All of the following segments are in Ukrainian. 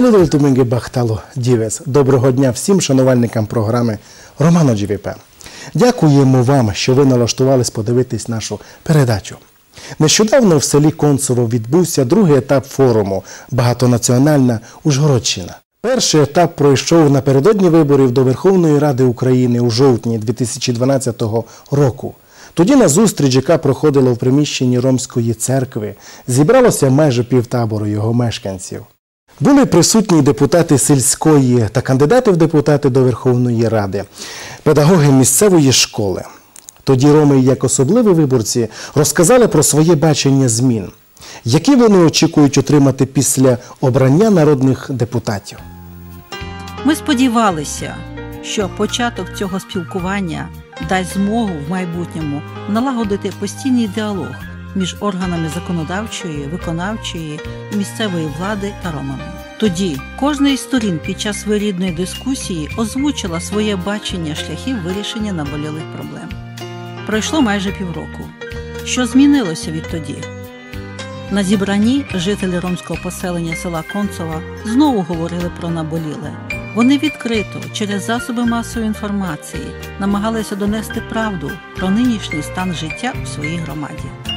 Делудел Тумінги Бахтало Дівес. Доброго дня всім шанувальникам програми Романо GVP. Дякуємо вам, що ви налаштувались подивитись нашу передачу. Нещодавно в селі Концево відбувся другий етап форуму Багатонаціональна Ужгородщина. Перший етап пройшов напередодні виборів до Верховної Ради України у жовтні 2012 року. Тоді на зустріч, яка проходила в приміщенні Ромської церкви, зібралося майже півтабору його мешканців. Були присутні депутати сільської та кандидати в депутати до Верховної Ради, педагоги місцевої школи. Тоді роми, як особливі виборці, розказали про своє бачення змін, які вони очікують отримати після обрання народних депутатів. Ми сподівалися, що початок цього спілкування дасть змогу в майбутньому налагодити постійний діалог між органами законодавчої, виконавчої місцевої влади та ромами. Тоді кожна із сторін під час своєрідної дискусії озвучила своє бачення шляхів вирішення наболілих проблем. Пройшло майже півроку. Що змінилося відтоді? На зібранні жителі ромського поселення села Концова знову говорили про наболіле. Вони відкрито через засоби масової інформації намагалися донести правду про нинішній стан життя у своїй громаді.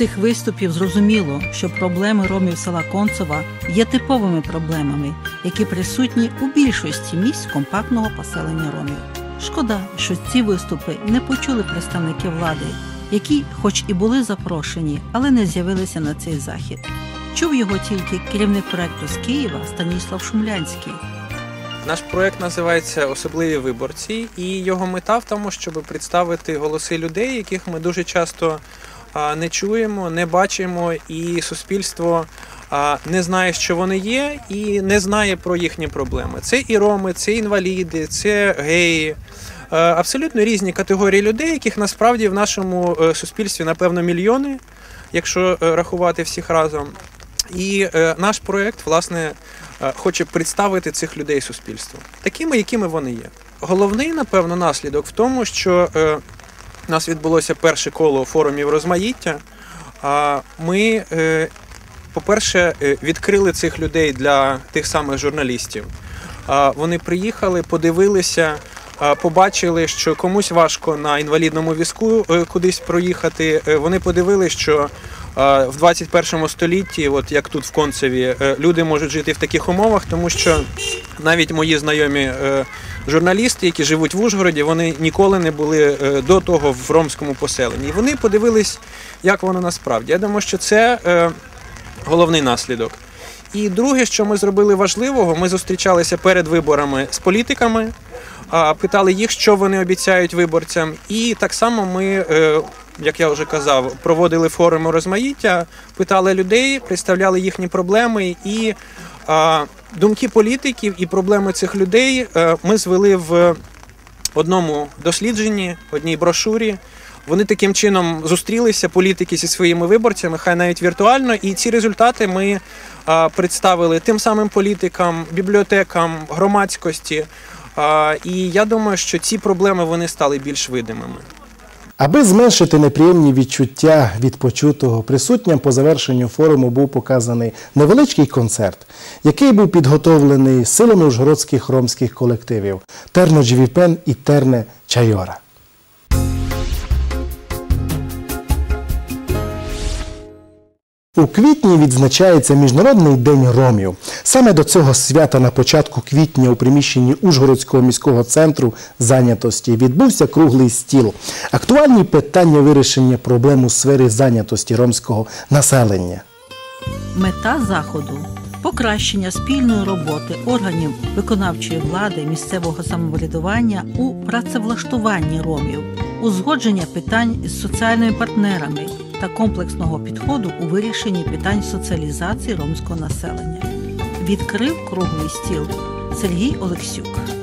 Цих виступів зрозуміло, що проблеми ромів села Концова є типовими проблемами, які присутні у більшості місць компактного поселення ромів. Шкода, що ці виступи не почули представники влади, які, хоч і були запрошені, але не з'явилися на цей захід. Чув його тільки керівник проекту з Києва Станіслав Шумлянський. Наш проект називається Особливі виборці, і його мета в тому, щоб представити голоси людей, яких ми дуже часто не чуємо, не бачимо, і суспільство не знає, що вони є, і не знає про їхні проблеми. Це і роми, це інваліди, це геї. Е, Абсолютно різні категорії людей, яких насправді в нашому е, суспільстві напевно мільйони, якщо е, рахувати всіх разом. І наш проект, власне, хоче представити цих людей суспільству, такими, якими вони є. Головний, напевно, наслідок в тому, що у нас відбулося перше коло форумів розмаїття. Ми, е, по-перше, е, відкрили цих людей для тих самих журналістів. Вони приїхали, подивилися, побачили, що комусь важко на інвалідному візку е, кудись проїхати. Вони подивилися, що в 21 столітті, от як тут в Концеві, е, люди можуть жити в таких умовах, тому що навіть мої знайомі е, журналісти, які живуть в Ужгороді, вони ніколи не були е, до того в ромському поселенні. І вони подивились, як воно насправді. Я думаю, що це головний наслідок. І друге, що ми зробили важливого, ми зустрічалися перед виборами з політиками, питали їх, що вони обіцяють виборцям. І так само ми, як я вже казав, проводили форуми розмаїття, питали людей, представляли їхні проблеми і думки політиків і проблеми цих людей е, ми звели в одному дослідженні, одній брошурі. Вони таким чином зустрілися, політики зі своїми виборцями, хай навіть віртуально, і ці результати ми представили тим самим політикам, бібліотекам, громадськості. І я думаю, що ці проблеми вони стали більш видимими. Аби зменшити неприємні відчуття від почутого, присутням по завершенню форуму був показаний невеличкий концерт, який був підготовлений силами ужгородських ромських колективів Терно Джівіпен і Терне Чайора. У квітні відзначається Міжнародний день ромів. Саме до цього свята на початку квітня у приміщенні Ужгородського міського центру зайнятості відбувся круглий стіл. Актуальні питання вирішення проблем у сфері зайнятості ромського населення. Мета заходу покращення спільної роботи органів виконавчої влади місцевого самоврядування у працевлаштуванні ромів, узгодження питань з соціальними партнерами та комплексного підходу у вирішенні питань соціалізації ромського населення. Відкрив круглий стіл Сергій Олексюк.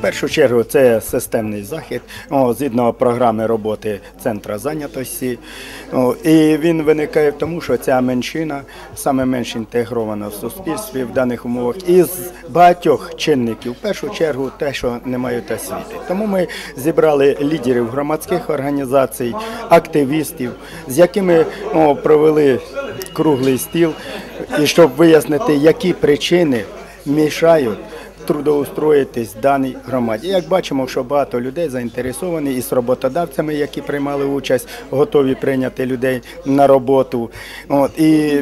В першу чергу це системний захід о, згідно програми роботи центра зайнятості. О, і він виникає в тому, що ця меншина саме менш інтегрована в суспільстві в даних умовах із багатьох чинників. В першу чергу те, що не мають освіти. Тому ми зібрали лідерів громадських організацій, активістів, з якими о, провели круглий стіл і щоб вияснити, які причини мішають трудоустроїтись в даній громаді. Як бачимо, що багато людей заінтересовані і з роботодавцями, які приймали участь, готові прийняти людей на роботу. От, і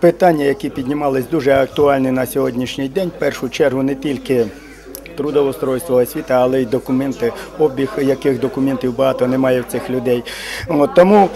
питання, які піднімались, дуже актуальні на сьогоднішній день. В першу чергу не тільки трудоустройство освіти, але й документи, обіг яких документів багато немає в цих людей. От, тому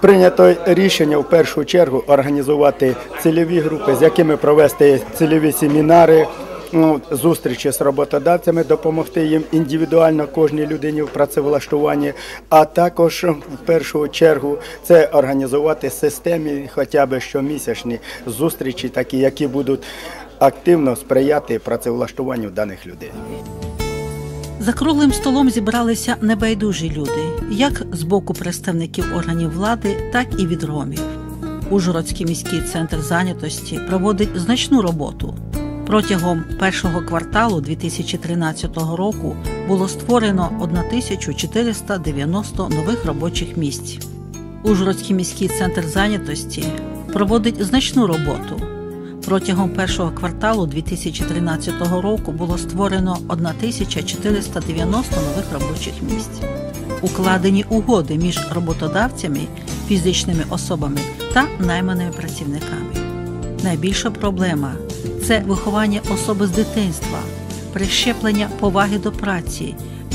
прийнято рішення в першу чергу організувати цільові групи, з якими провести цільові семінари. Ну, Зустрічі з роботодавцями, допомогти їм індивідуально кожній людині в працевлаштуванні, а також в першу чергу це організувати системі, хоча б щомісячні зустрічі, такі, які будуть активно сприяти працевлаштуванню даних людей. За круглим столом зібралися небайдужі люди, як з боку представників органів влади, так і від ромів. Ужгородський міський центр зайнятості проводить значну роботу. Протягом першого кварталу 2013 року було створено 1490 нових робочих місць. Ужгородський міський центр зайнятості проводить значну роботу. Протягом першого кварталу 2013 року було створено 1490 нових робочих місць. Укладені угоди між роботодавцями, фізичними особами та найманими працівниками. Найбільша проблема це виховання особи з дитинства, прищеплення поваги до праці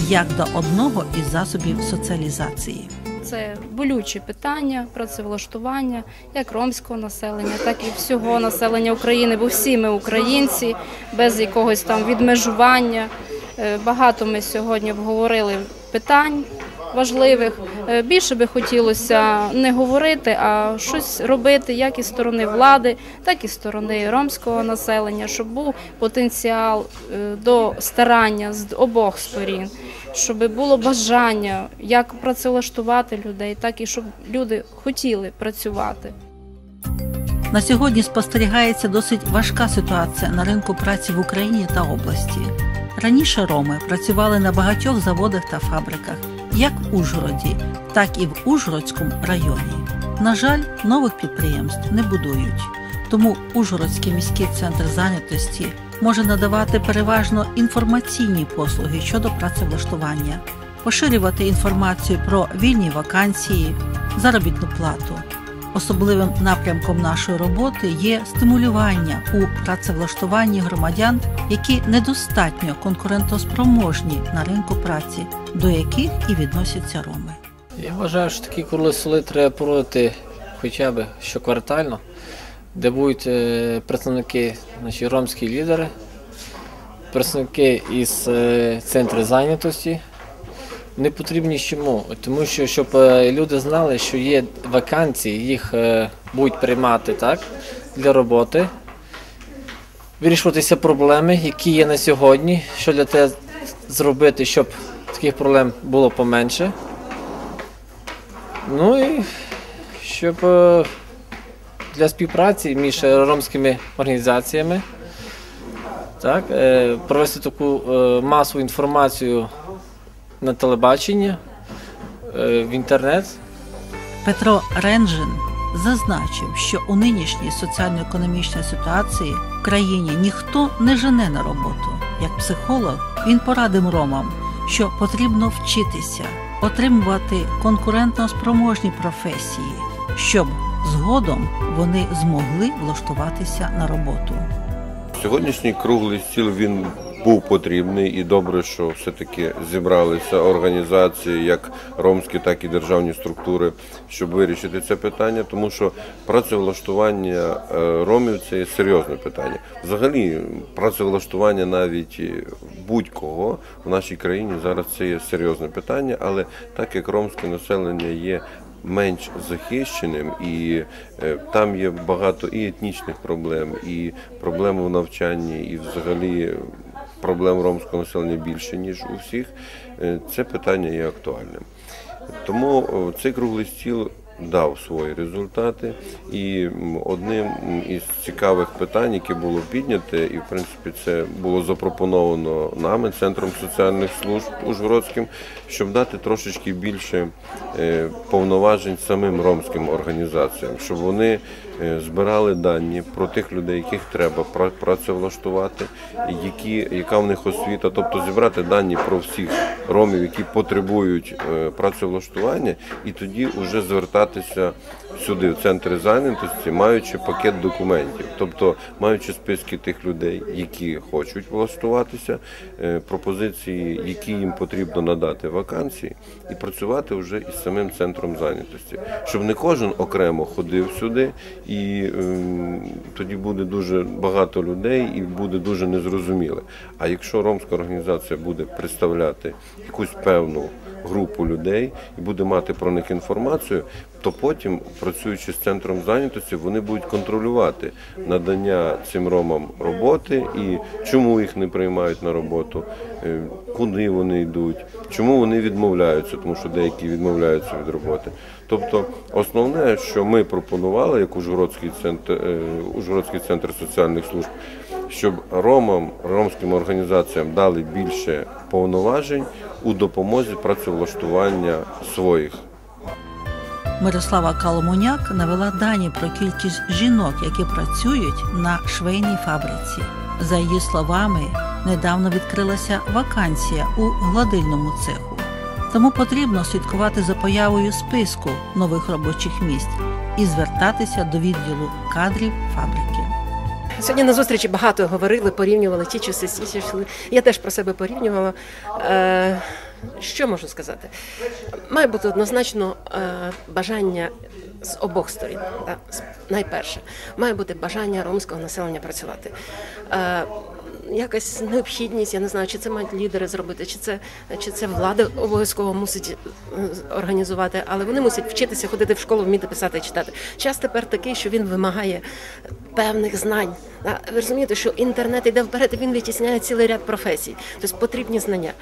як до одного із засобів соціалізації. Це болючі питання працевлаштування як ромського населення, так і всього населення України, бо всі ми українці, без якогось там відмежування. Е, Багато ми сьогодні обговорили питань важливих. Е, Більше би хотілося не говорити, а щось робити як із сторони влади, так і сторони ромського населення, щоб був потенціал е, до старання з обох сторін, щоб було бажання як працевлаштувати людей, так і щоб люди хотіли працювати. На сьогодні спостерігається досить важка ситуація на ринку праці в Україні та області. Раніше роми працювали на багатьох заводах та фабриках, як в Ужгороді, так і в Ужгородському районі. На жаль, нових підприємств не будують, тому Ужгородський міський центр зайнятості може надавати переважно інформаційні послуги щодо працевлаштування, поширювати інформацію про вільні вакансії, заробітну плату. Особливим напрямком нашої роботи є стимулювання у працевлаштуванні громадян, які недостатньо конкурентоспроможні на ринку праці, до яких і відносяться роми. Я вважаю, що такі столи треба проводити хоча б щоквартально, де будуть е, представники, значить, ромські лідери, представники із е, центру зайнятості. Не потрібні чому? Тому що щоб е, люди знали, що є вакансії, їх е, будуть приймати так, для роботи, вирішуватися проблеми, які є на сьогодні, що для тебе зробити, щоб таких проблем було поменше. Ну і щоб е, для співпраці між ромськими організаціями так, провести таку масову інформацію на телебачення, е, в інтернет. Петро Ренжин зазначив, що у нинішній соціально-економічній ситуації в країні ніхто не жене на роботу. Як психолог, він порадив ромам, що потрібно вчитися, отримувати конкурентно спроможні професії, щоб згодом вони змогли влаштуватися на роботу. Сьогоднішній круглий стіл він був потрібний. І добре, що все-таки зібралися організації, як ромські, так і державні структури, щоб вирішити це питання, тому що працевлаштування е, ромів це серйозне питання. Взагалі, працевлаштування навіть будь-кого в нашій країні зараз це є серйозне питання, але так як ромське населення є менш захищеним, і е, там є багато і етнічних проблем, і проблем у навчанні, і взагалі проблем ромського населення більше, ніж у всіх, е, це питання є актуальним. Тому цей круглий стіл дав свої результати. І одним із цікавих питань, яке було підняте, і в принципі це було запропоновано нами, центром соціальних служб Ужгородським, щоб дати трошечки більше е, повноважень самим ромським організаціям, щоб вони е, збирали дані про тих людей, яких треба пра- працевлаштувати, які, яка в них освіта, тобто зібрати дані про всіх ромів, які потребують е, працевлаштування, і тоді вже звертатися сюди, в центри зайнятості, маючи пакет документів, тобто маючи списки тих людей, які хочуть влаштуватися, е, пропозиції, які їм потрібно надати вакансії, і працювати вже із самим центром зайнятості, щоб не кожен окремо ходив сюди, і ем, тоді буде дуже багато людей і буде дуже незрозуміле. А якщо ромська організація буде представляти якусь певну групу людей і буде мати про них інформацію, то потім, працюючи з центром зайнятості, вони будуть контролювати надання цим ромам роботи і чому їх не приймають на роботу, е, куди вони йдуть, чому вони відмовляються, тому що деякі відмовляються від роботи. Тобто, основне, що ми пропонували, як Ужгородський центр, е, Ужгородський центр соціальних служб, щоб ромам, ромським організаціям дали більше повноважень у допомозі працевлаштування своїх Мирослава Каломуняк навела дані про кількість жінок, які працюють на швейній фабриці. За її словами, недавно відкрилася вакансія у гладильному цеху. Тому потрібно слідкувати за появою списку нових робочих місць і звертатися до відділу кадрів фабрики. Сьогодні на зустрічі багато говорили, порівнювали ті часи, ці часи. Я теж про себе порівнювала. Е, що можу сказати? Має бути однозначно е, бажання з обох сторін. Найперше, має бути бажання ромського населення працювати. Е, Якась необхідність, я не знаю, чи це мають лідери зробити, чи це, чи це влада обов'язково мусить організувати, але вони мусять вчитися ходити в школу, вміти писати і читати. Час тепер такий, що він вимагає певних знань. Ви розумієте, що інтернет йде вперед, він витісняє цілий ряд професій. Тобто потрібні знання,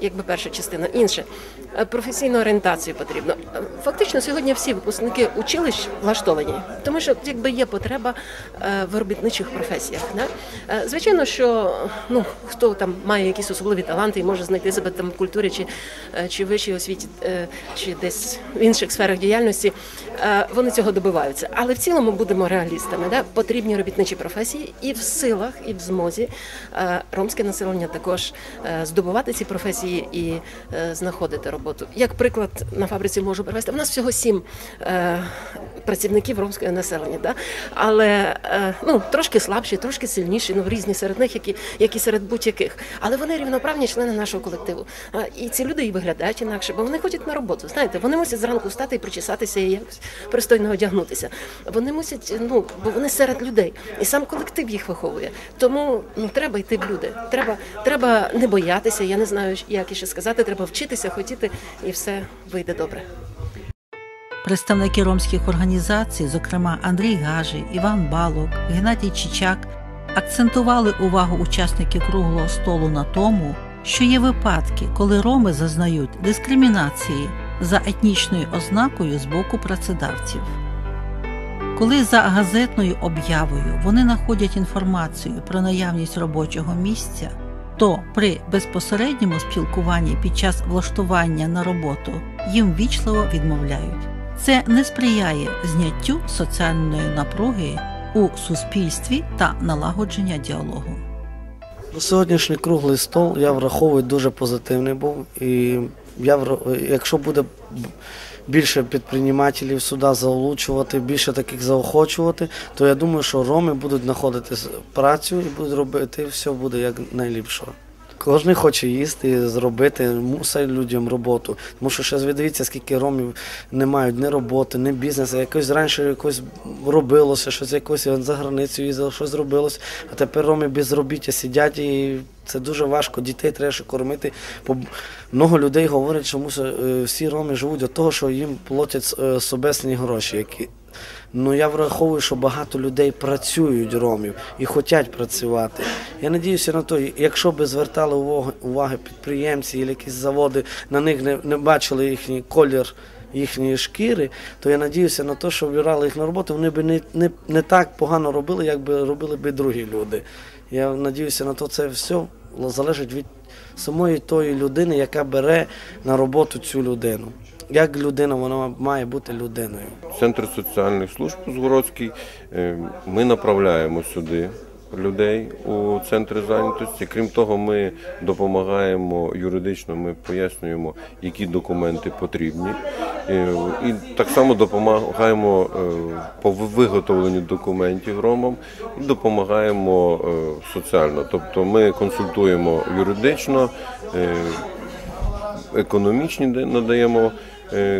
якби перша частина. Інше професійну орієнтацію потрібно. Е, Фактично, сьогодні всі випускники училищ влаштовані, тому що якби є потреба е, в виробітничих професіях. Да? Е, Звичайно, що ну хто там має якісь особливі таланти і може знайти себе там в культурі чи, е, чи вищій освіті, е, чи десь в інших сферах діяльності, е, вони цього добиваються. Але в цілому будемо реалістами. Да? Потрібні робітничі професії і в силах, і в змозі е, ромське населення також е, здобувати ці професії і е, знаходити роботу. Як приклад на фабриці можу привести. У нас всього сім е, працівників ромського населення, да? але е, ну, трошки слабші, трошки сильніші, ну, різні серед них, які, які серед будь-яких. Але вони рівноправні члени нашого колективу. А, і ці люди і виглядають інакше, бо вони ходять на роботу. Знаєте, вони мусять зранку встати і причесатися і якось пристойно одягнутися. Вони мусять, ну, бо вони серед людей. І сам колектив їх виховує. Тому ну, треба йти в люди. Треба, треба не боятися, я не знаю, як іще сказати, треба вчитися, хотіти, і все вийде добре. Представники ромських організацій, зокрема Андрій Гажий, Іван Балок, Геннадій Чичак, акцентували увагу учасників круглого столу на тому, що є випадки, коли роми зазнають дискримінації за етнічною ознакою з боку працедавців. Коли за газетною об'явою вони знаходять інформацію про наявність робочого місця, то при безпосередньому спілкуванні під час влаштування на роботу їм вічливо відмовляють. Це не сприяє зняттю соціальної напруги у суспільстві та налагодження діалогу. Сьогоднішній круглий стол я враховую дуже позитивний був. І я якщо буде більше підприємців сюди залучувати, більше таких заохочувати, то я думаю, що роми будуть знаходити працю і будуть робити, все буде як найліпшого. Кожен хоче їсти, зробити, мусить людям роботу. Тому що ще дивіться, скільки ромів не мають ні роботи, ні бізнесу. Якось раніше якось робилося, щось якось за границю їздили, щось робилось. А тепер роми безробіття сидять і це дуже важко. Дітей треба ще кормити. Много людей говорять, що е, всі роми живуть від того, що їм платять е, собесні гроші. Які... Ну я враховую, що багато людей працюють ромів і хочуть працювати. Я надіюся на те, якщо би звертали увагу, уваги підприємці і якісь заводи, на них не, не бачили їхній колір їхньої шкіри, то я надіюся на те, що брали їх на роботу, вони б не, не, не так погано робили, як би робили б другі люди. Я надіюся на те, це все залежить від самої тої людини, яка бере на роботу цю людину. Як людина, вона має бути людиною. Центр соціальних служб Узгородський. е, Ми направляємо сюди людей у центри зайнятості. Крім того, ми допомагаємо юридично, ми пояснюємо, які документи потрібні. Е, І так само допомагаємо е, по виготовленню документів ромам і допомагаємо соціально. Тобто ми консультуємо юридично, економічні надаємо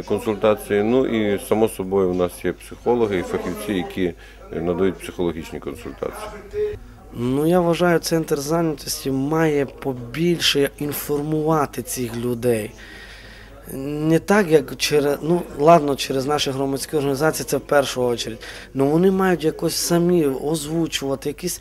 консультації. Ну і само собою у нас є психологи і фахівці, які е, надають психологічні консультації. Ну, я вважаю, центр зайнятості має побільше інформувати цих людей. Не так, як через, ну ладно, через наші громадські організації, це в першу чергу. але вони мають якось самі озвучувати, якісь,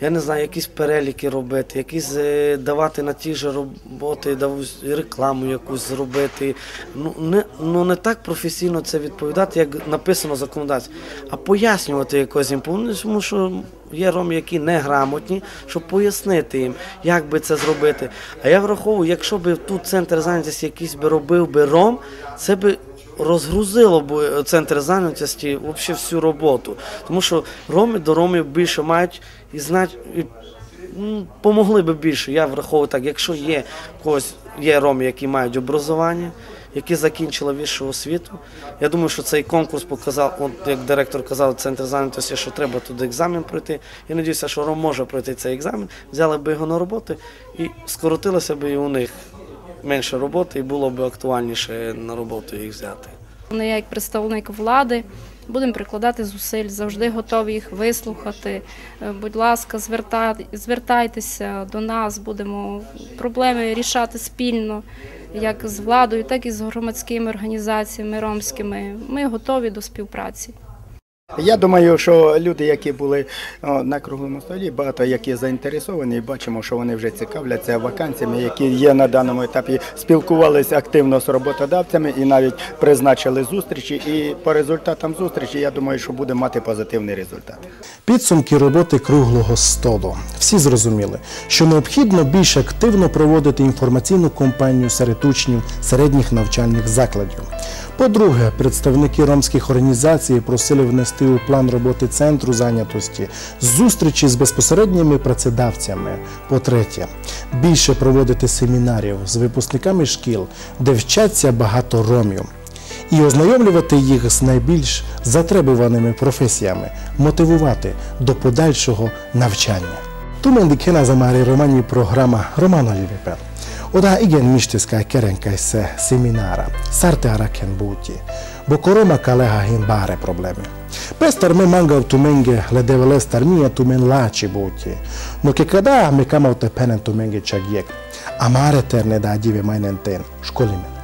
я не знаю, якісь переліки робити, якісь е, давати на ті ж роботи, рекламу якусь зробити. Ну не, ну не так професійно це відповідати, як написано в законодавстві, а пояснювати якось їм, тому що є роми, які неграмотні, щоб пояснити їм, як би це зробити. А я враховую, якщо б тут центр зайнятості якийсь би робив би ром, це би розгрузило б центр зайнятості взагалі всю роботу. Тому що роми до ромів більше мають і знають. І м, Помогли би більше. Я враховую так, якщо є когось є роми, які мають образування, які закінчили вищу освіту. Я думаю, що цей конкурс показав, от як директор казав, центр зайнятості, що треба туди екзамен пройти. Я сподіваюся, що Ром може пройти цей екзамен, взяли б його на роботу і скоротилося б і у них менше роботи, і було б актуальніше на роботу їх взяти. Вони, як представник влади, будемо прикладати зусиль, завжди готові їх вислухати. Е, Будь ласка, звертай- звертайтеся до нас, будемо проблеми рішати спільно, як з владою, так і з громадськими організаціями ромськими. Ми готові до співпраці. Я думаю, що люди, які були на круглому столі, багато які заінтересовані, бачимо, що вони вже цікавляться вакансіями, які є на даному етапі, спілкувалися активно з роботодавцями і навіть призначили зустрічі. І по результатам зустрічі, я думаю, що буде мати позитивний результат. Підсумки роботи круглого столу. Всі зрозуміли, що необхідно більш активно проводити інформаційну кампанію серед учнів середніх навчальних закладів. По-друге, представники ромських організацій просили внести у план роботи центру зайнятості зустрічі з безпосередніми працедавцями. По-третє, більше проводити семінарів з випускниками шкіл, де вчаться багато ромів і ознайомлювати їх з найбільш затребуваними професіями, мотивувати до подальшого навчання. Тумен dikena za Mári Romani programa Romano Livipe. Oda igen mistiszkál kerenkaj se seminára, sarte araken búti, bo koroma kaleha hin báre problémy. Develestar mie tu men láči búti, no ke kada me kamau te penen tu menge čagiek, a máre terne dá dive majnen ten školimen.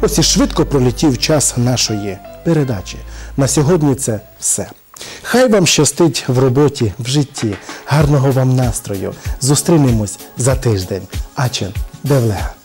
Ось і швидко пролетів час нашої передачі. На сьогодні це все. Хай вам щастить в роботі, в житті. Гарного вам настрою. Зустрінемось за тиждень. Ачен Девлега.